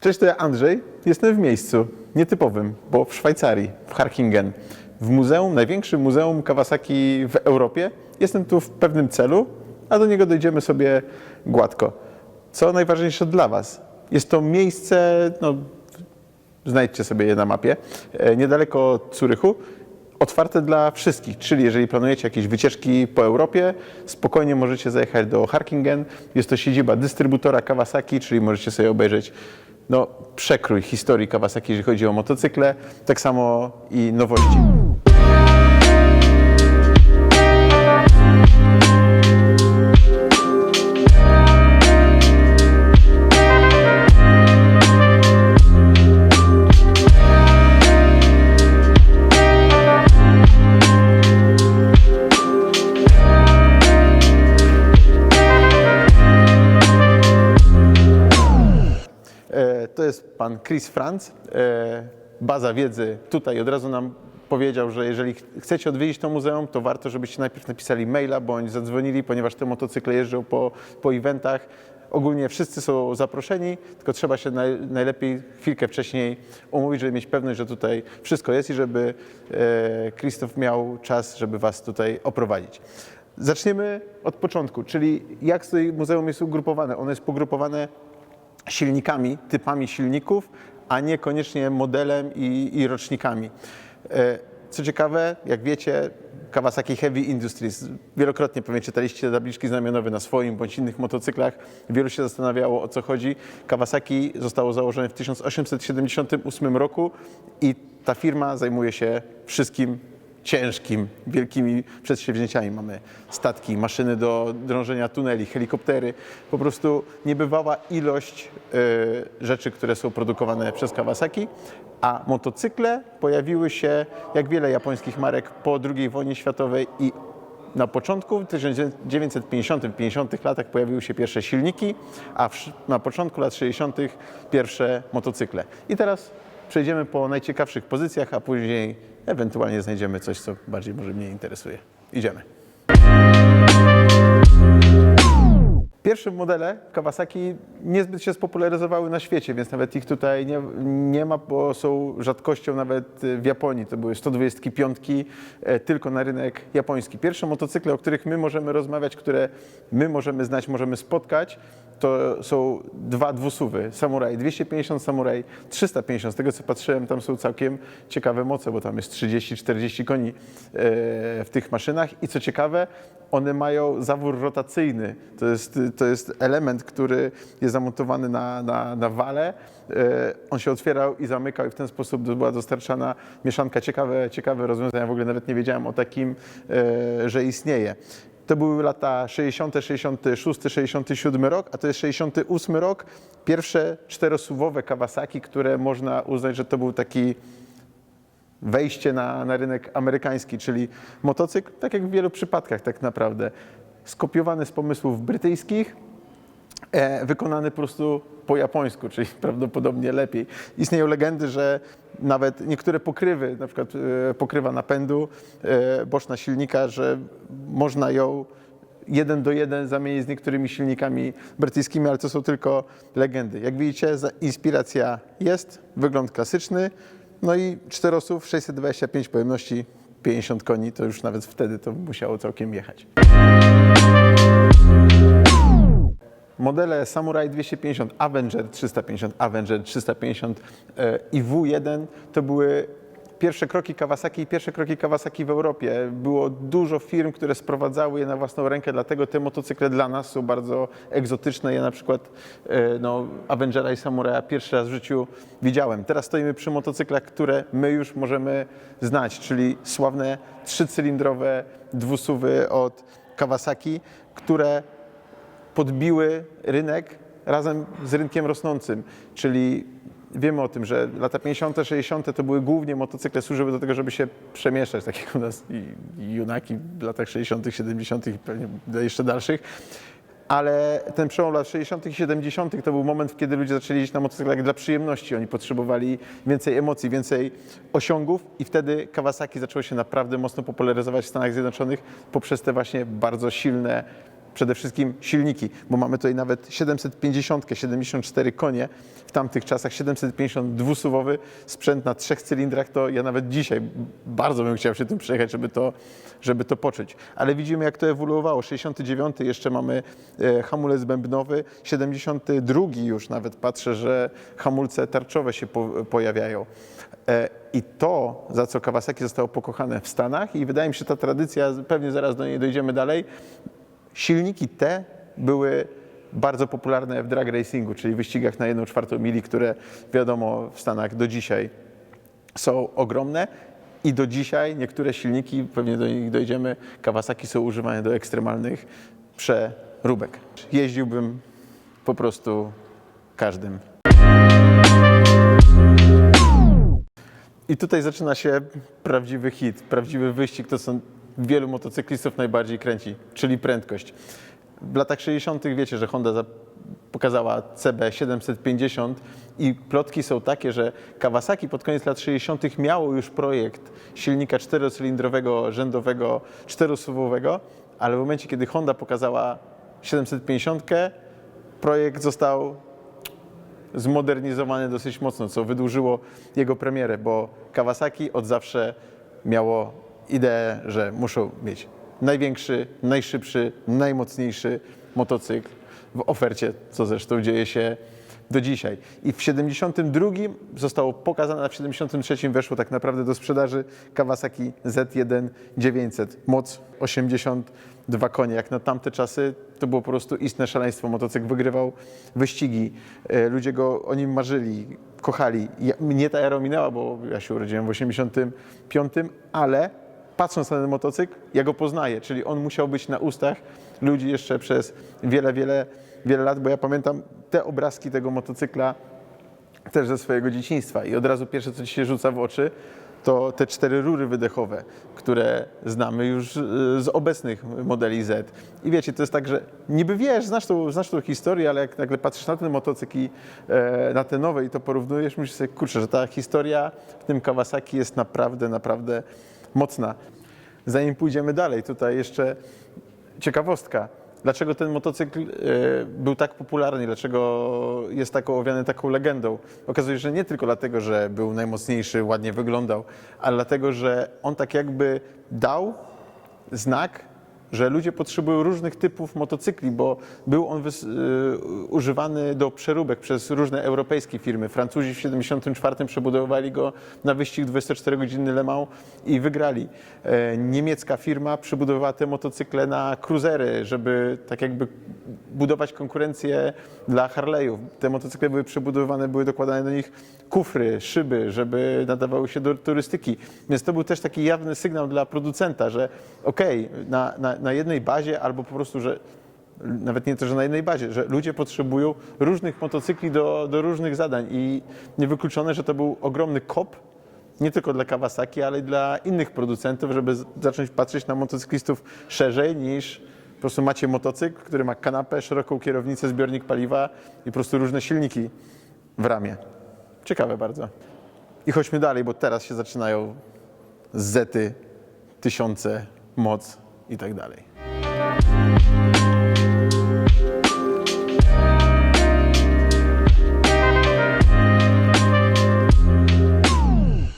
Cześć, to ja Andrzej. Jestem w miejscu nietypowym, bo w Szwajcarii, w Harkingen, w muzeum, największym muzeum Kawasaki w Europie. Jestem tu w pewnym celu, a do niego dojdziemy sobie gładko. Co najważniejsze dla Was? Jest to miejsce, no, znajdźcie sobie je na mapie, e, niedaleko Curychu, otwarte dla wszystkich, czyli jeżeli planujecie jakieś wycieczki po Europie, spokojnie możecie zajechać do Harkingen. Jest to siedziba dystrybutora Kawasaki, czyli możecie sobie obejrzeć no, przekrój historii Kawasaki, jeżeli chodzi o motocykle, tak samo i nowości. Pan Chris Franz, e, baza wiedzy. Tutaj od razu nam powiedział, że jeżeli ch- chcecie odwiedzić to muzeum, to warto, żebyście najpierw napisali maila bądź zadzwonili, ponieważ te motocykle jeżdżą po, po eventach. Ogólnie wszyscy są zaproszeni, tylko trzeba się naj, najlepiej chwilkę wcześniej umówić, żeby mieć pewność, że tutaj wszystko jest i żeby e, Krzysztof miał czas, żeby was tutaj oprowadzić. Zaczniemy od początku, czyli jak to muzeum jest ugrupowane. Ono jest pogrupowane silnikami, typami silników, a niekoniecznie modelem i, i rocznikami. E, Co ciekawe, jak wiecie, Kawasaki Heavy Industries, wielokrotnie pewnie czytaliście tabliczki znamionowe na swoim bądź innych motocyklach. Wielu się zastanawiało o co chodzi. Kawasaki zostało założone w 1878 roku i ta firma zajmuje się wszystkim ciężkim, wielkimi przedsięwzięciami. Mamy statki, maszyny do drążenia tuneli, helikoptery. Po prostu niebywała ilość y, rzeczy, które są produkowane przez Kawasaki, a motocykle pojawiły się, jak wiele japońskich marek, po II wojnie światowej i na początku, w 1950-50 latach pojawiły się pierwsze silniki, a na początku lat 60. pierwsze motocykle. I teraz przejdziemy po najciekawszych pozycjach, a później ewentualnie znajdziemy coś, co bardziej może mnie interesuje. Idziemy. Pierwsze modele Kawasaki niezbyt się spopularyzowały na świecie, więc nawet ich tutaj nie, nie ma, bo są rzadkością nawet w Japonii. To były 125 e, tylko na rynek japoński. Pierwsze motocykle, o których my możemy rozmawiać, które my możemy znać, możemy spotkać, to są dwa dwusuwy. Samurai 250, Samurai 350. Z tego co patrzyłem, tam są całkiem ciekawe moce, bo tam jest 30-40 koni e, w tych maszynach. I co ciekawe, one mają zawór rotacyjny. To jest, to jest element, który jest zamontowany na, na, na wale. E, On się otwierał i zamykał i w ten sposób była dostarczana mieszanka. Ciekawe, ciekawe rozwiązania. W ogóle nawet nie wiedziałem o takim, e, że istnieje. To były lata 60., 66, 67 rok, a to jest 68 rok. Pierwsze czterosuwowe Kawasaki, które można uznać, że to był taki wejście na, na rynek amerykański, czyli motocykl, tak jak w wielu przypadkach tak naprawdę, skopiowany z pomysłów brytyjskich, e, wykonany po prostu po japońsku, czyli prawdopodobnie lepiej. Istnieją legendy, że nawet niektóre pokrywy, na przykład e, pokrywa napędu, e, boczna silnika, że można ją jeden do jeden zamienić z niektórymi silnikami brytyjskimi, ale to są tylko legendy. Jak widzicie, inspiracja jest, wygląd klasyczny, no i czterosów, 625 pojemności, 50 koni, to już nawet wtedy to musiało całkiem jechać. Modele Samurai 250, Avenger 350, Avenger 350 e, i W1 to były pierwsze kroki Kawasaki i pierwsze kroki Kawasaki w Europie. Było dużo firm, które sprowadzały je na własną rękę, dlatego te motocykle dla nas są bardzo egzotyczne. Ja na przykład e, no, Avengera i Samuraja pierwszy raz w życiu widziałem. Teraz stoimy przy motocyklach, które my już możemy znać, czyli sławne trzycylindrowe dwusuwy od Kawasaki, które podbiły rynek razem z rynkiem rosnącym, czyli wiemy o tym, że lata 50., 60. to były głównie motocykle, służyły do tego, żeby się przemieszczać, tak jak u nas i, junaki w latach 60., 70. i pewnie jeszcze dalszych. Ale ten przełom lat 60. i 70. to był moment, kiedy ludzie zaczęli jeździć na motocyklach dla przyjemności. Oni potrzebowali więcej emocji, więcej osiągów i wtedy Kawasaki zaczęło się naprawdę mocno popularyzować w Stanach Zjednoczonych poprzez te właśnie bardzo silne przede wszystkim silniki, bo mamy tutaj nawet 750, 74 konie, w tamtych czasach 750 dwusuwowy sprzęt na trzech cylindrach, to ja nawet dzisiaj bardzo bym chciał się tym przejechać, żeby to, żeby to poczuć. Ale widzimy jak to ewoluowało. 69 jeszcze mamy e, hamulec bębnowy, 72 już nawet patrzę, że hamulce tarczowe się po, pojawiają. E, I to, za co Kawasaki zostało pokochane w Stanach i wydaje mi się, ta tradycja, pewnie zaraz do niej dojdziemy dalej, silniki te były bardzo popularne w drag racingu, czyli wyścigach na 1 czwartą mili, które wiadomo w Stanach do dzisiaj są ogromne i do dzisiaj niektóre silniki, pewnie do nich dojdziemy, Kawasaki są używane do ekstremalnych przeróbek. Jeździłbym po prostu każdym. I tutaj zaczyna się prawdziwy hit, prawdziwy wyścig, to co wielu motocyklistów najbardziej kręci, czyli prędkość. W latach 60. wiecie, że Honda za- pokazała CB 750 i plotki są takie, że Kawasaki pod koniec lat 60. miało już projekt silnika czterocylindrowego, rzędowego, czterosuwowego, ale w momencie, kiedy Honda pokazała 750, projekt został zmodernizowany dosyć mocno, co wydłużyło jego premierę, bo Kawasaki od zawsze miało ideę, że muszą mieć największy, najszybszy, najmocniejszy motocykl w ofercie, co zresztą dzieje się do dzisiaj. I w 72 zostało pokazane, a w 73 weszło tak naprawdę do sprzedaży Kawasaki Z1 900. Moc 82 konie. Jak na tamte czasy to było po prostu istne szaleństwo. Motocykl wygrywał wyścigi. E, Ludzie go o nim marzyli, kochali. Mnie ta era minęła, bo ja się urodziłem w 85, ale patrząc na ten motocykl, ja go poznaję, czyli on musiał być na ustach ludzi jeszcze przez wiele, wiele, wiele lat, bo ja pamiętam te obrazki tego motocykla też ze swojego dzieciństwa i od razu pierwsze, co ci się rzuca w oczy, to te cztery rury wydechowe, które znamy już y, z obecnych modeli Z. I wiecie, to jest tak, że niby wiesz, znasz tą, znasz tą historię, ale jak nagle patrzysz na ten motocykl i e, na te nowe i to porównujesz, myślisz sobie, kurczę, że ta historia w tym Kawasaki jest naprawdę, naprawdę mocna. Zanim pójdziemy dalej, tutaj jeszcze ciekawostka. Dlaczego ten motocykl e, był tak popularny, dlaczego jest tak owiany taką legendą? Okazuje się, że nie tylko dlatego, że był najmocniejszy, ładnie wyglądał, ale dlatego, że on tak jakby dał znak, że ludzie potrzebują różnych typów motocykli, bo był on y, używany do przeróbek przez różne europejskie firmy. Francuzi w 74 przebudowali go na wyścig 24-godzinny Le Mans i wygrali. E, niemiecka firma przebudowała te motocykle na cruisery, żeby tak jakby budować konkurencję dla Harley'ów. Te motocykle były przebudowane, były dokładane do nich kufry, szyby, żeby nadawały się do turystyki. Więc to był też taki jawny sygnał dla producenta, że okej, na, na, na jednej bazie albo po prostu, że nawet nie to, że na jednej bazie, że ludzie potrzebują różnych motocykli do, do różnych zadań i niewykluczone, że to był ogromny kop nie tylko dla Kawasaki, ale i dla innych producentów, żeby zacząć patrzeć na motocyklistów szerzej niż po prostu macie motocykl, który ma kanapę, szeroką kierownicę, zbiornik paliwa i po prostu różne silniki w ramie. Ciekawe bardzo. I chodźmy dalej, bo teraz się zaczynają zety, tysiące, moc i tak dalej.